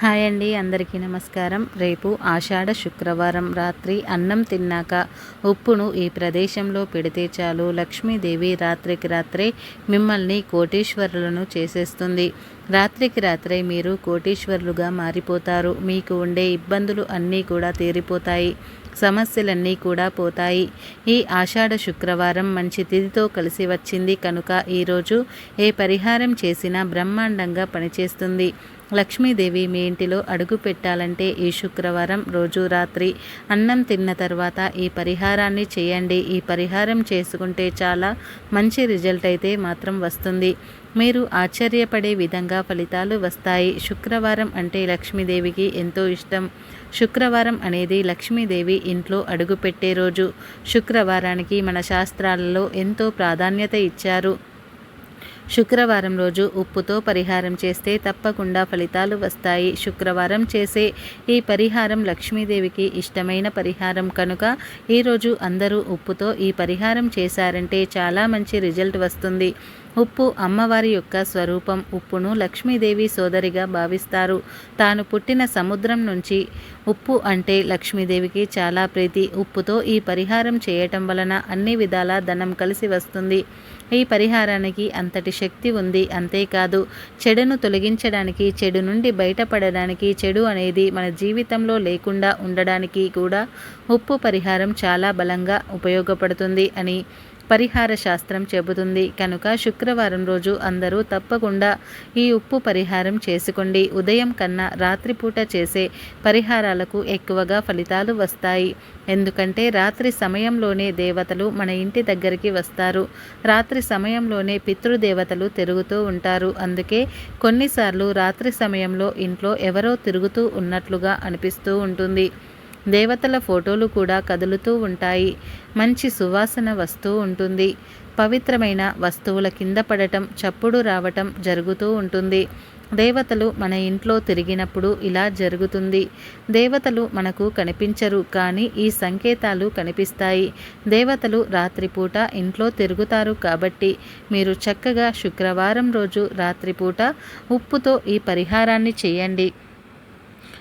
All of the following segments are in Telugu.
హాయ్ అండి అందరికీ నమస్కారం. రేపు ఆషాఢ శుక్రవారం రాత్రి అన్నం తిన్నాక ఉప్పును ఈ ప్రదేశంలో పెడితే చాలు. లక్ష్మీదేవి రాత్రికి రాత్రే మిమ్మల్ని కోటీశ్వరులను చేసేస్తుంది. రాత్రికి రాత్రే మీరు కోటీశ్వరులుగా మారిపోతారు. మీకు ఉండే ఇబ్బందులు అన్నీ కూడా తీరిపోతాయి. సమస్యలన్నీ కూడా పోతాయి. ఈ ఆషాఢ శుక్రవారం మంచి తిథితో కలిసి వచ్చింది కనుక ఈరోజు ఏ పరిహారం చేసినా బ్రహ్మాండంగా పనిచేస్తుంది. లక్ష్మీదేవి మీ ఇంటిలో అడుగు పెట్టాలంటే ఈ శుక్రవారం రోజు రాత్రి అన్నం తిన్న తర్వాత ఈ పరిహారాన్ని చేయండి. ఈ పరిహారం చేసుకుంటే చాలా మంచి రిజల్ట్ అయితే మాత్రం వస్తుంది. మీరు ఆశ్చర్యపడే విధంగా ఫలితాలు వస్తాయి. శుక్రవారం అంటే లక్ష్మీదేవికి ఎంతో ఇష్టం. శుక్రవారం అనేది లక్ష్మీదేవి ఇంట్లో అడుగుపెట్టే రోజు. శుక్రవారానికి మన శాస్త్రాలలో ఎంతో ప్రాధాన్యత ఇచ్చారు. శుక్రవారం రోజు ఉప్పుతో పరిహారం చేస్తే తప్పకుండా ఫలితాలు వస్తాయి. శుక్రవారం చేసే ఈ పరిహారం లక్ష్మీదేవికి ఇష్టమైన పరిహారం కనుక ఈరోజు అందరూ ఉప్పుతో ఈ పరిహారం చేశారంటే చాలా మంచి రిజల్ట్ వస్తుంది. ఉప్పు అమ్మవారి యొక్క స్వరూపం. ఉప్పును లక్ష్మీదేవి సోదరిగా భావిస్తారు. తాను పుట్టిన సముద్రం నుంచి ఉప్పు అంటే లక్ష్మీదేవికి చాలా ప్రీతి. ఉప్పుతో ఈ పరిహారం చేయటం వలన అన్ని విధాల ధనం కలిసి వస్తుంది. ఈ పరిహారానికి అంతటి శక్తి ఉంది. అంతేకాదు చెడును తొలగించడానికి చెడు నుండి బయటపడడానికి చెడు అనేది మన జీవితంలో లేకుండా ఉండడానికి కూడా ఉప్పు పరిహారం చాలా బలంగా ఉపయోగపడుతుంది అని పరిహార శాస్త్రం చెబుతుంది. కనుక శుక్రవారం రోజు అందరూ తప్పకుండా ఈ ఉప్పు పరిహారం చేసుకోండి. ఉదయం కన్నా రాత్రిపూట చేసే పరిహారాలకు ఎక్కువగా ఫలితాలు వస్తాయి. ఎందుకంటే రాత్రి సమయంలోనే దేవతలు మన ఇంటి దగ్గరికి వస్తారు. రాత్రి సమయంలోనే పితృదేవతలు తిరుగుతూ ఉంటారు. అందుకే కొన్నిసార్లు రాత్రి సమయంలో ఇంట్లో ఎవరో తిరుగుతూ ఉన్నట్లుగా అనిపిస్తూ ఉంటుంది. దేవతల ఫోటోలు కూడా కదులుతూ ఉంటాయి. మంచి సువాసన వస్తూ ఉంటుంది. పవిత్రమైన వస్తువుల కింద పడటం చప్పుడు రావటం జరుగుతూ ఉంటుంది. దేవతలు మన ఇంట్లో తిరిగినప్పుడు ఇలా జరుగుతుంది. దేవతలు మనకు కనిపించరు కానీ ఈ సంకేతాలు కనిపిస్తాయి. దేవతలు రాత్రిపూట ఇంట్లో తిరుగుతారు కాబట్టి మీరు చక్కగా శుక్రవారం రోజు రాత్రిపూట ఉప్పుతో ఈ పరిహారాన్ని చేయండి.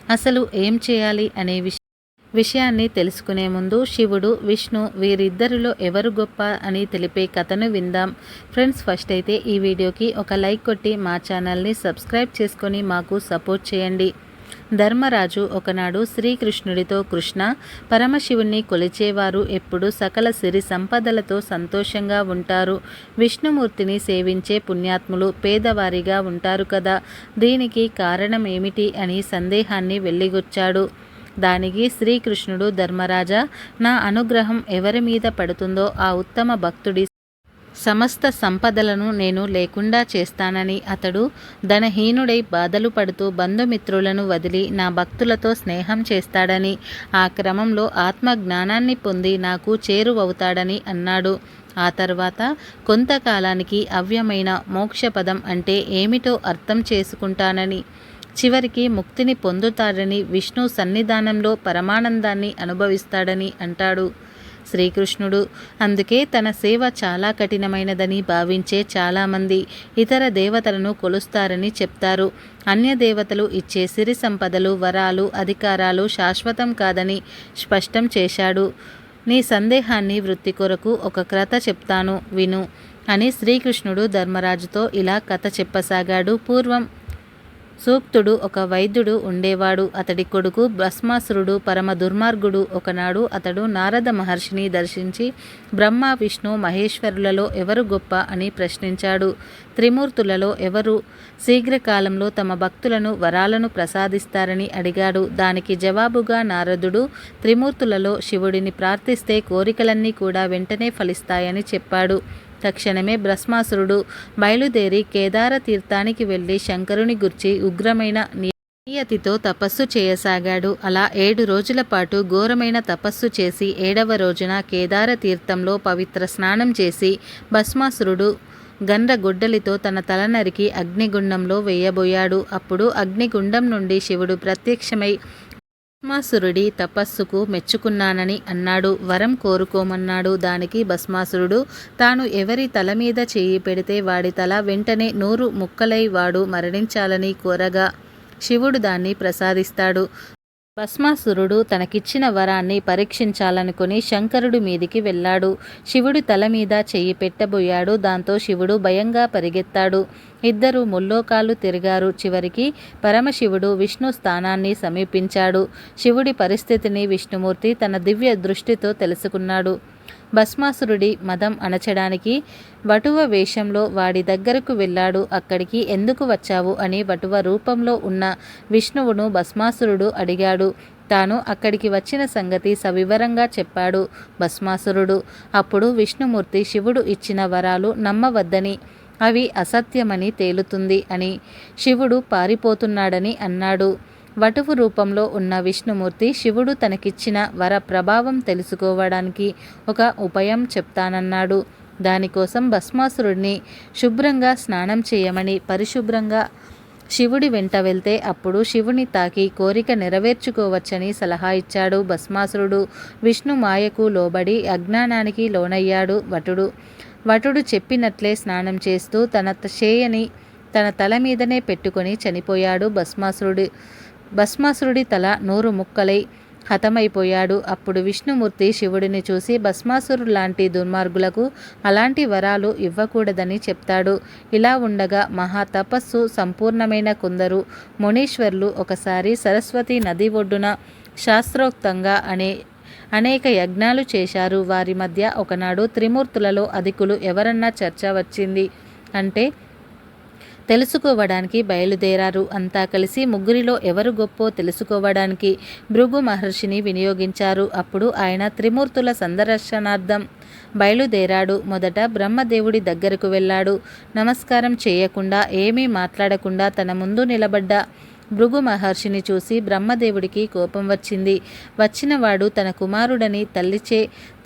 అసలు ఏం చేయాలి అనే విషయం విషయాన్ని తెలుసుకునే ముందు శివుడు విష్ణు వీరిద్దరిలో ఎవరు గొప్ప అని తెలిపే కథను విందాం. ఫ్రెండ్స్ ఫస్ట్ అయితే ఈ వీడియోకి ఒక లైక్ కొట్టి మా ఛానల్ని సబ్స్క్రైబ్ చేసుకొని మాకు సపోర్ట్ చేయండి. ధర్మరాజు ఒకనాడు శ్రీకృష్ణుడితో కృష్ణ పరమశివుణ్ణి కొలిచేవారు ఎప్పుడు సకల సిరి సంపదలతో సంతోషంగా ఉంటారు. విష్ణుమూర్తిని సేవించే పుణ్యాత్ములు పేదవారిగా ఉంటారు కదా. దీనికి కారణం ఏమిటి అని సందేహాన్ని వెళ్ళిగొచ్చాడు దానికి శ్రీకృష్ణుడు ధర్మరాజా నా అనుగ్రహం ఎవరి మీద పడుతుందో ఆ ఉత్తమ భక్తుడి సమస్త సంపదలను నేను లేకుండా చేస్తానని అతడు ధనహీనుడై బాధలు పడుతూ బంధుమిత్రులను వదిలి నా భక్తులతో స్నేహం చేస్తాడని ఆ క్రమంలో ఆత్మ జ్ఞానాన్ని పొంది నాకు చేరువవుతాడని అన్నాడు. ఆ తర్వాత కొంతకాలానికి అవ్యమైన మోక్షపదం అంటే ఏమిటో అర్థం చేసుకుంటానని చివరికి ముక్తిని పొందుతాడని విష్ణు సన్నిధానంలో పరమానందాన్ని అనుభవిస్తాడని అంటాడు. శ్రీకృష్ణుడు అందుకే తన సేవ చాలా కఠినమైనదని భావించే చాలామంది ఇతర దేవతలను కొలుస్తారని చెప్తారు. అన్య దేవతలు ఇచ్చే సిరి సంపదలు వరాలు అధికారాలు శాశ్వతం కాదని స్పష్టం చేశాడు. నీ సందేహాన్ని వృత్తి కొరకు ఒక కథ చెప్తాను విను అని శ్రీకృష్ణుడు ధర్మరాజుతో ఇలా కథ చెప్పసాగాడు. పూర్వం సూక్తుడు ఒక వైద్యుడు ఉండేవాడు. అతడి కొడుకు భస్మాసురుడు పరమ దుర్మార్గుడు ఒకనాడు అతడు నారద మహర్షిని దర్శించి బ్రహ్మ విష్ణు మహేశ్వరులలో ఎవరు గొప్ప అని ప్రశ్నించాడు. త్రిమూర్తులలో ఎవరు శీఘ్రకాలంలో తమ భక్తులను వరాలను ప్రసాదిస్తారని అడిగాడు. దానికి జవాబుగా నారదుడు త్రిమూర్తులలో శివుడిని ప్రార్థిస్తే కోరికలన్నీ కూడా వెంటనే ఫలిస్తాయని చెప్పాడు. తక్షణమే భస్మాసురుడు బయలుదేరి కేదార తీర్థానికి వెళ్ళి శంకరుని గుర్చి ఉగ్రమైన నియతితో తపస్సు చేయసాగాడు. అలా ఏడు రోజుల పాటు ఘోరమైన తపస్సు చేసి ఏడవ రోజున కేదార తీర్థంలో పవిత్ర స్నానం చేసి భస్మాసురుడు గండ్రగొడ్డలితో తన తల నరికి అగ్నిగుండంలో వేయబోయాడు. అప్పుడు అగ్నిగుండం నుండి శివుడు ప్రత్యక్షమై భస్మాసురుడి తపస్సుకు మెచ్చుకున్నానని అన్నాడు. వరం కోరుకోమన్నాడు. దానికి భస్మాసురుడు తాను ఎవరి తల మీద చేయి పెడితే వాడి తల వెంటనే నూరు ముక్కలై వాడు మరణించాలని కోరగా శివుడు దాన్ని ప్రసాదిస్తాడు. భస్మాసురుడు తనకిచ్చిన వరాన్ని పరీక్షించాలనుకుని శంకరుడి మీదికి వెళ్ళాడు. శివుడి తల మీద చెయ్యి పెట్టబోయాడు. దాంతో శివుడు భయంగా పరిగెత్తాడు. ఇద్దరు ముల్లోకాలు తిరిగారు. చివరికి పరమశివుడు విష్ణు స్థానాన్ని సమీపించాడు. శివుడి పరిస్థితిని విష్ణుమూర్తి తన దివ్య దృష్టితో తెలుసుకున్నాడు. భస్మాసురుడి మదం అణచడానికి వటువ వేషంలో వాడి దగ్గరకు వెళ్ళాడు. అక్కడికి ఎందుకు వచ్చావు? అని వటువ రూపంలో ఉన్న విష్ణువును భస్మాసురుడు అడిగాడు. తాను అక్కడికి వచ్చిన సంగతి సవివరంగా చెప్పాడు భస్మాసురుడు. అప్పుడు విష్ణుమూర్తి శివుడు ఇచ్చిన వరాలు నమ్మవద్దని అవి అసత్యమని తేలుతుంది అని శివుడు పారిపోతున్నాడని అన్నాడు. వటువు రూపంలో ఉన్న విష్ణుమూర్తి శివుడు తనకిచ్చిన వర ప్రభావం తెలుసుకోవడానికి ఒక ఉపాయం చెప్తానన్నాడు. దానికోసం భస్మాసురుడిని శుభ్రంగా స్నానం చేయమని పరిశుభ్రంగా శివుడి వెంట వెళ్తే అప్పుడు శివుని తాకి కోరిక నెరవేర్చుకోవచ్చని సలహా ఇచ్చాడు భస్మాసురుడు. విష్ణు మాయకు లోబడి అజ్ఞానానికి లోనయ్యాడు వటుడు. వటుడు చెప్పినట్లే స్నానం చేస్తూ తన చేయని తన తల మీదనే పెట్టుకొని చనిపోయాడు భస్మాసురుడు. భస్మాసురుడి తల నూరు ముక్కలై హతమైపోయాడు. అప్పుడు విష్ణుమూర్తి శివుడిని చూసి భస్మాసురు లాంటి దుర్మార్గులకు అలాంటి వరాలు ఇవ్వకూడదని చెప్తాడు. ఇలా ఉండగా మహా తపస్సు సంపూర్ణమైన కొందరు మునీశ్వర్లు ఒకసారి సరస్వతి నది ఒడ్డున శాస్త్రోక్తంగా అనే అనేక యజ్ఞాలు చేశారు. వారి మధ్య ఒకనాడు త్రిమూర్తులలో అధికులు ఎవరన్నా చర్చ వచ్చింది అంటే తెలుసుకోవడానికి బయలుదేరారు. అంతా కలిసి ముగ్గురిలో ఎవరు గొప్పో తెలుసుకోవడానికి భృగు మహర్షిని వినియోగించారు. అప్పుడు ఆయన త్రిమూర్తుల సందర్శనార్థం బయలుదేరాడు. మొదట బ్రహ్మదేవుడి దగ్గరకు వెళ్ళాడు. నమస్కారం చేయకుండా ఏమీ మాట్లాడకుండా తన ముందు నిలబడ్డ భృగు మహర్షిని చూసి బ్రహ్మదేవుడికి కోపం వచ్చింది. వచ్చినవాడు తన కుమారుడని తల్లిచే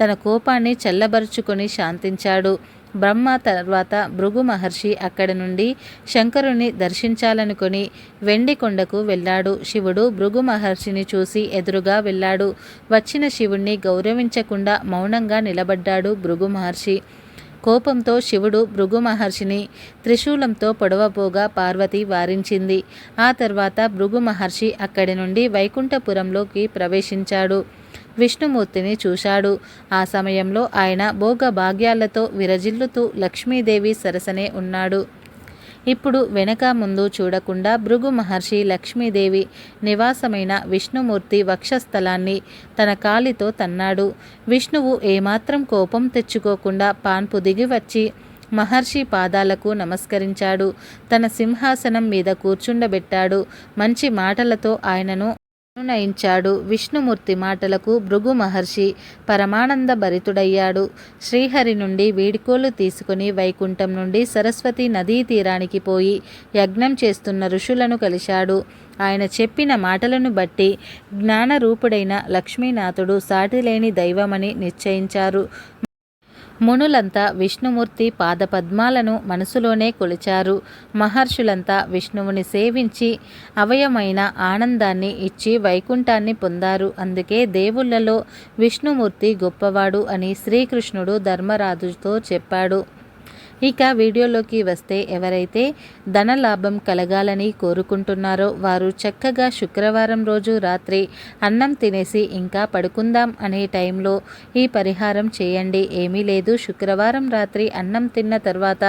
తన కోపాన్ని చల్లబరుచుకొని శాంతించాడు. బ్రహ్మ తర్వాత భృగు మహర్షి అక్కడి నుండి శంకరుని దర్శించాలనుకుని వెండి కొండకు వెళ్ళాడు. శివుడు భృగు మహర్షిని చూసి ఎదురుగా వెళ్ళాడు. వచ్చిన శివుణ్ణి గౌరవించకుండా మౌనంగా నిలబడ్డాడు భృగు మహర్షి. కోపంతో శివుడు భృగు మహర్షిని త్రిశూలంతో పొడవపోగా పార్వతి వారించింది. ఆ తర్వాత భృగు మహర్షి అక్కడి నుండి వైకుంఠపురంలోకి ప్రవేశించాడు. విష్ణుమూర్తిని చూశాడు. ఆ సమయంలో ఆయన భోగ భాగ్యాలతో విరజిల్లుతూ లక్ష్మీదేవి సరసనే ఉన్నాడు. ఇప్పుడు వెనక ముందు చూడకుండా భృగు మహర్షి లక్ష్మీదేవి నివాసమైన విష్ణుమూర్తి వక్షస్థలాన్ని తన కాలితో తన్నాడు. విష్ణువు ఏమాత్రం కోపం తెచ్చుకోకుండా పాన్పు దిగి వచ్చి మహర్షి పాదాలకు నమస్కరించాడు. తన సింహాసనం మీద కూర్చుండబెట్టాడు. మంచి మాటలతో ఆయనను అనునయించాడు విష్ణుమూర్తి మాటలకు భృగు మహర్షి పరమానంద భరితుడయ్యాడు. శ్రీహరి నుండి వీడ్కోలు తీసుకుని వైకుంఠం నుండి సరస్వతి నదీ తీరానికి పోయి యజ్ఞం చేస్తున్న ఋషులను కలిశాడు. ఆయన చెప్పిన మాటలను బట్టి జ్ఞానరూపుడైన లక్ష్మీనాథుడు సాటిలేని దైవమని నిశ్చయించారు. మునులంతా విష్ణుమూర్తి పాదపద్మాలను మనసులోనే కొలిచారు. మహర్షులంతా విష్ణువుని సేవించి అవయమైన ఆనందాన్ని ఇచ్చి వైకుంఠాన్ని పొందారు. అందుకే దేవుళ్ళలో విష్ణుమూర్తి గొప్పవాడు అని శ్రీకృష్ణుడు ధర్మరాజుతో చెప్పాడు. ఇక వీడియోలోకి వస్తే ఎవరైతే ధనలాభం కలగాలని కోరుకుంటున్నారో వారు చక్కగా శుక్రవారం రోజు రాత్రి అన్నం తినేసి ఇంకా పడుకుందాం అనే టైంలో ఈ పరిహారం చేయండి. ఏమీ లేదు. శుక్రవారం రాత్రి అన్నం తిన్న తర్వాత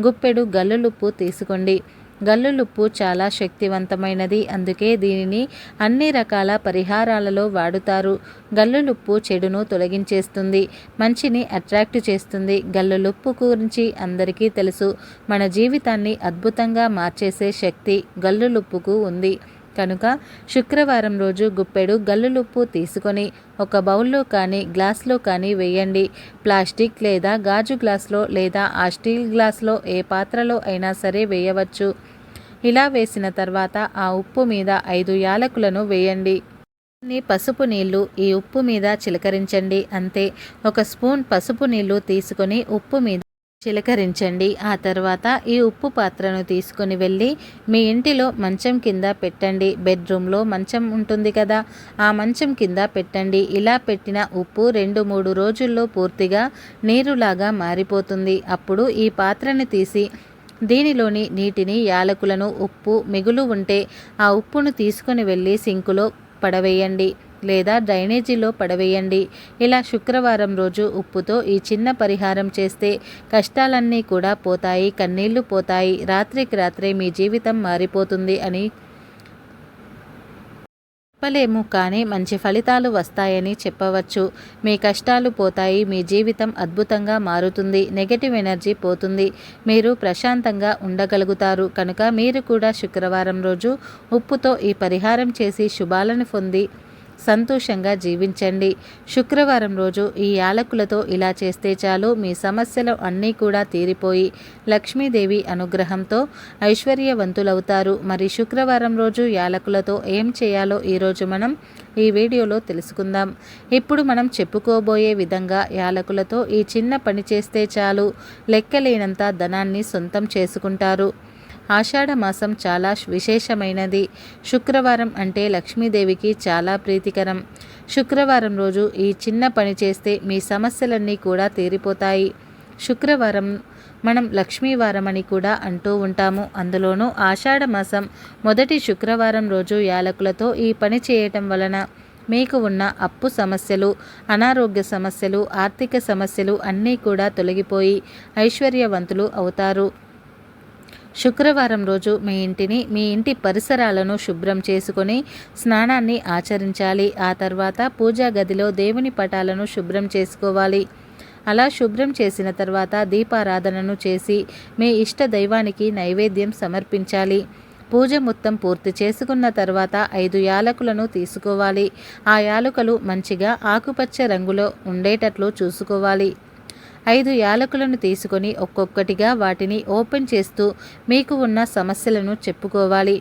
గుప్పెడు గల్లులుప్పు తీసుకోండి. గల్లులుప్పు చాలా శక్తివంతమైనది. అందుకే దీనిని అన్ని రకాల పరిహారాలలో వాడుతారు. గల్లులుప్పు చెడును తొలగించేస్తుంది మంచిని అట్రాక్ట్ చేస్తుంది. గల్లులుప్పు గురించి అందరికీ తెలుసు. మన జీవితాన్ని అద్భుతంగా మార్చేసే శక్తి గల్లులుప్పుకు ఉంది. కనుక శుక్రవారం రోజు గుప్పెడు గల్లులుప్పు తీసుకొని ఒక బౌల్లో కానీ గ్లాస్లో కానీ వేయండి. ప్లాస్టిక్ లేదా గాజు గ్లాస్లో లేదా ఆ స్టీల్ గ్లాస్లో ఏ పాత్రలో అయినా సరే వేయవచ్చు. ఇలా వేసిన తర్వాత ఆ ఉప్పు మీద ఐదు యాలకులను వేయండి. పసుపు నీళ్ళు ఈ ఉప్పు మీద చిలకరించండి. అంతే ఒక స్పూన్ పసుపు నీళ్ళు తీసుకొని ఉప్పు మీద చిలకరించండి. ఆ తర్వాత ఈ ఉప్పు పాత్రను తీసుకొని వెళ్ళి మీ ఇంటిలో మంచం కింద పెట్టండి. బెడ్రూమ్లో మంచం ఉంటుంది కదా ఆ మంచం కింద పెట్టండి. ఇలా పెట్టిన ఉప్పు రెండు మూడు రోజుల్లో పూర్తిగా నీరులాగా మారిపోతుంది. అప్పుడు ఈ పాత్రని తీసి దీనిలోని నీటిని యాలకులను ఉప్పు మిగులు ఉంటే ఆ ఉప్పును తీసుకుని వెళ్ళి సింకులో పడవేయండి లేదా డ్రైనేజీలో పడవేయండి. ఇలా శుక్రవారం రోజు ఉప్పుతో ఈ చిన్న పరిహారం చేస్తే కష్టాలన్నీ కూడా పోతాయి కన్నీళ్ళు పోతాయి. రాత్రికి రాత్రే మీ జీవితం మారిపోతుంది అని చెప్పలేము కానీ మంచి ఫలితాలు వస్తాయని చెప్పవచ్చు. మీ కష్టాలు పోతాయి మీ జీవితం అద్భుతంగా మారుతుంది నెగటివ్ ఎనర్జీ పోతుంది. మీరు ప్రశాంతంగా ఉండగలుగుతారు. కనుక మీరు కూడా శుక్రవారం రోజు ఉప్పుతో ఈ పరిహారం చేసి శుభాలను పొంది సంతోషంగా జీవించండి. శుక్రవారం రోజు ఈ యాలకులతో ఇలా చేస్తే చాలు మీ సమస్యలు అన్నీ కూడా తీరిపోయి లక్ష్మీదేవి అనుగ్రహంతో ఐశ్వర్యవంతులవుతారు. మరి శుక్రవారం రోజు యాలకులతో ఏం చేయాలో ఈరోజు మనం ఈ వీడియోలో తెలుసుకుందాం. ఇప్పుడు మనం చెప్పుకోబోయే విధంగా యాలకులతో ఈ చిన్న పని చేస్తే చాలు లెక్కలేనంత ధనాన్ని సొంతం చేసుకుంటారు. ఆషాఢ మాసం చాలా విశేషమైనది. శుక్రవారం అంటే లక్ష్మీదేవికి చాలా ప్రీతికరం. శుక్రవారం రోజు ఈ చిన్న పని చేస్తే మీ సమస్యలన్నీ కూడా తీరిపోతాయి. శుక్రవారం మనం లక్ష్మీవారం అని కూడా అంటూ ఉంటాము. అందులోనూ ఆషాఢ మాసం మొదటి శుక్రవారం రోజు యాలకులతో ఈ పని చేయటం వలన మీకు ఉన్న అప్పు సమస్యలు అనారోగ్య సమస్యలు ఆర్థిక సమస్యలు అన్నీ కూడా తొలగిపోయి ఐశ్వర్యవంతులు అవుతారు. శుక్రవారం రోజు మీ ఇంటిని మీ ఇంటి పరిసరాలను శుభ్రం చేసుకొని స్నానాన్ని ఆచరించాలి. ఆ తర్వాత పూజా గదిలో దేవుని పటాలను శుభ్రం చేసుకోవాలి. అలా శుభ్రం చేసిన తర్వాత దీపారాధనను చేసి మీ ఇష్ట దైవానికి నైవేద్యం సమర్పించాలి. పూజ మొత్తం పూర్తి చేసుకున్న తర్వాత ఐదు యాలకులను తీసుకోవాలి. ఆ యాలకులు మంచిగా ఆకుపచ్చ రంగులో ఉండేటట్లు చూసుకోవాలి. ఐదు యాలకులను తీసుకొని ఒక్కొక్కటిగా వాటిని ఓపెన్ చేస్తూ మీకు ఉన్న సమస్యలను చెప్పుకోవాలి.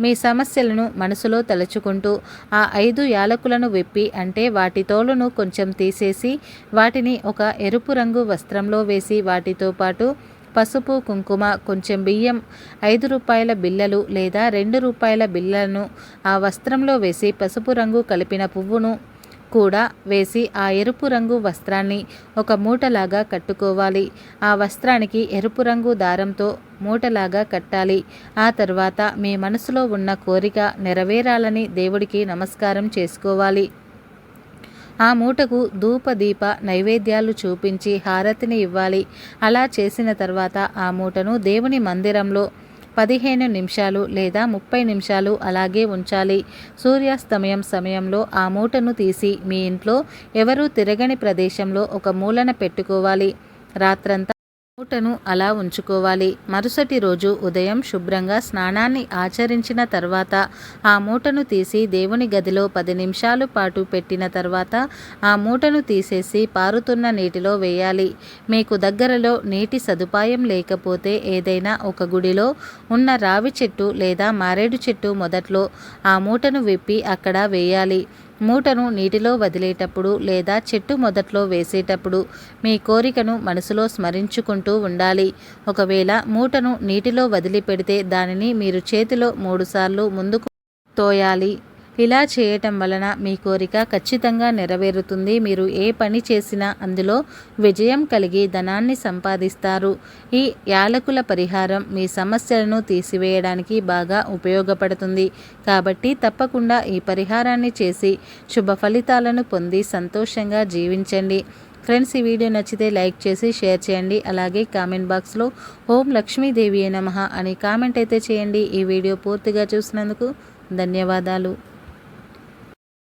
మీ సమస్యలను మనసులో తలుచుకుంటూ ఆ ఐదు యాలకులను విప్పి అంటే వాటి తోలును కొంచెం తీసేసి వాటిని ఒక ఎరుపు రంగు వస్త్రంలో వేసి వాటితో పాటు పసుపు కుంకుమ కొంచెం బియ్యం ఐదు రూపాయల బిల్లలు లేదా రెండు రూపాయల బిళ్ళలను ఆ వస్త్రంలో వేసి పసుపు రంగు కలిపిన పువ్వును కూడా వేసి ఆ ఎరుపు రంగు వస్త్రాన్ని ఒక మూటలాగా కట్టుకోవాలి. ఆ వస్త్రానికి ఎరుపు రంగు దారంతో మూటలాగా కట్టాలి. ఆ తర్వాత మీ మనసులో ఉన్న కోరిక నెరవేరాలని దేవుడికి నమస్కారం చేసుకోవాలి. ఆ మూటకు ధూపదీప నైవేద్యాలు చూపించి హారతిని ఇవ్వాలి. అలా చేసిన తర్వాత ఆ మూటను దేవుని మందిరంలో పదిహేను నిమిషాలు లేదా ముప్పై నిమిషాలు అలాగే ఉంచాలి. సూర్యాస్తమయం సమయంలో ఆ మూటను తీసి మీ ఇంట్లో ఎవరూ తిరగని ప్రదేశంలో ఒక మూలన పెట్టుకోవాలి. రాత్రంతా మూటను అలా ఉంచుకోవాలి. మరుసటి రోజు ఉదయం శుభ్రంగా స్నానాన్ని ఆచరించిన తర్వాత ఆ మూటను తీసి దేవుని గదిలో పది నిమిషాలు పాటు పెట్టిన తర్వాత ఆ మూటను తీసేసి పారుతున్న నీటిలో వేయాలి. మీకు దగ్గరలో నీటి సదుపాయం లేకపోతే ఏదైనా ఒక గుడిలో ఉన్న రావి చెట్టు లేదా మారేడు చెట్టు మొదట్లో ఆ మూటను విప్పి అక్కడ వేయాలి. మూటను నీటిలో వదిలేటప్పుడు లేదా చెట్టు మొదట్లో వేసేటప్పుడు మీ కోరికను మనసులో స్మరించుకుంటూ ఉండాలి. ఒకవేళ మూటను నీటిలో వదిలిపెడితే దానిని మీరు చేతిలో మూడుసార్లు ముందుకు తోయాలి. ఇలా చేయటం వలన మీ కోరిక ఖచ్చితంగా నెరవేరుతుంది. మీరు ఏ పని చేసినా అందులో విజయం కలిగి ధనాన్ని సంపాదిస్తారు. ఈ యాలకుల పరిహారం మీ సమస్యలను తీసివేయడానికి బాగా ఉపయోగపడుతుంది. కాబట్టి తప్పకుండా ఈ పరిహారాన్ని చేసి శుభ ఫలితాలను పొంది సంతోషంగా జీవించండి. ఫ్రెండ్స్ ఈ వీడియో నచ్చితే లైక్ చేసి షేర్ చేయండి. అలాగే కామెంట్ బాక్స్లో ఓం లక్ష్మీదేవి నమ అని కామెంట్ అయితే చేయండి. ఈ వీడియో పూర్తిగా చూసినందుకు ధన్యవాదాలు.